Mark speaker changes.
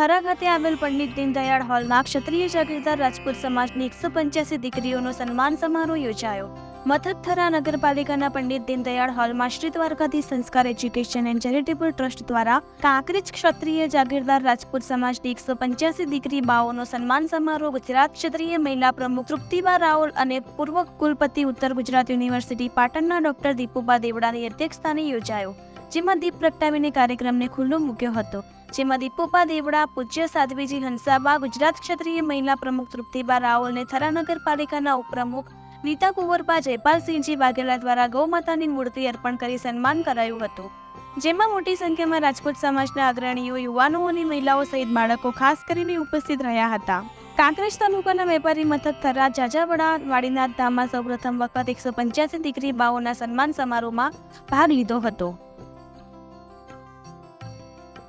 Speaker 1: થરા ખાતે આવેલ પંડિત દીનદયાળ હોલમાં ક્ષત્રિય જાગીરદાર રાજપૂત સમાજની એકસો પંચ્યાસી દીકરીઓનો સન્માન સમારોહ યોજાયો. મથક થરા નગરપાલિકાના પંડિત દીનદયાળ હોલમાં શ્રી દ્વારકાથી સંસ્કાર એજ્યુકેશન એન્ડ ચેરિટેબલ ટ્રસ્ટ દ્વારા કાંકરેજ ક્ષત્રિય જાગીરદાર રાજપૂત સમાજની એકસો પંચ્યાસી દીકરી બાઓનો સન્માન સમારોહ ગુજરાત ક્ષત્રિય મહિલા પ્રમુખ તૃપ્તિબા રાઓલ અને પૂર્વ કુલપતિ ઉત્તર ગુજરાત યુનિવર્સિટી પાટણના ડોક્ટર દીપુબા દેવડાની અધ્યક્ષસ્થાને યોજાયો. જેમાં દીપ પ્રગટાવીને કાર્યક્રમને ખુલ્લો મૂક્યો હતો. જેમાં દીપોપા દેવડા, પૂજ્ય સાધ્વીજી હંસાબા, ગુજરાત ક્ષત્રિય મહિલા પ્રમુખ તૃપ્તિબા રાઓલને થરા નગરપાલિકાના ઉપપ્રમુખ નીતા કુંવરબા, જયપાલસિંહજી વાઘેલા દ્વારા ગૌમાતાની મૂર્તિ અર્પણ કરી સન્માન કરાયું હતું. જેમાં મોટી સંખ્યામાં રાજપૂત સમાજના અગ્રણીઓ, યુવાનો અને મહિલાઓ સહિત બાળકો ખાસ કરીને ઉપસ્થિત રહ્યા હતા. કાંકરેજ તાલુકાના વેપારી મથક થરા જાજાવડા વાડીનાથ ધામમાં સૌપ્રથમ વખત એકસો પંચ્યાસી દીકરી બાઓના સન્માન સમારોહમાં ભાગ લીધો હતો.